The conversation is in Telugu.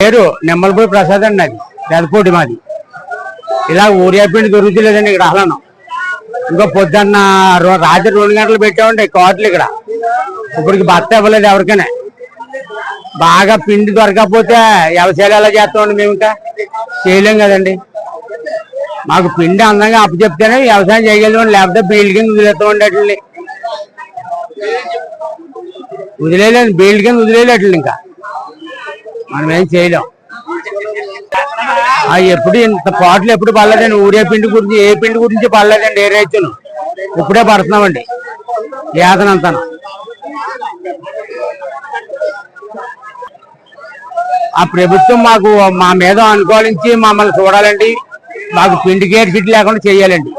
పేరు నెమ్మలపూడి ప్రసాద్ అండి అది. పెదపోటి మాది. ఇలా ఊరియా పిండి దొరుకుతలేదండి ఇక్కడ అహ్లానం ఇంకా పొద్దున్న రో- రాత్రి రెండు గంటలు పెట్టామండి కోట్లు ఇక్కడ. ఇప్పటికి భర్త ఇవ్వలేదు ఎవరికైనా. బాగా పిండి దొరకకపోతే వ్యవసాయాలు ఎలా చేస్తామండి మేము ఇంకా? చేయలేం కదండి. మాకు పిండి అందంగా అప్పచెప్తేనే వ్యవసాయం చేయగలం లేకపోతే బీల్డ్ కింద వదిలేస్తామండి అట్లని. వదిలేలేదు బీల్డ్ కింద వదిలేయలేదు ఇంకా. మనం ఏం చేయలేం. ఆ ఎప్పుడు ఇంత పాటలు ఎప్పుడు పడలేదండి. ఊరే పిండి గురించి ఏ పిండి గురించి పడలేదండి ఏ రైతులు ఇప్పుడే పడుతున్నామండి. యాతనంతా ఆ ప్రభుత్వం మాకు మా మీద అనుకూలించి మమ్మల్ని చూడాలండి. మాకు పిండి గేట్ గిట్ లేకుండా చేయాలండి.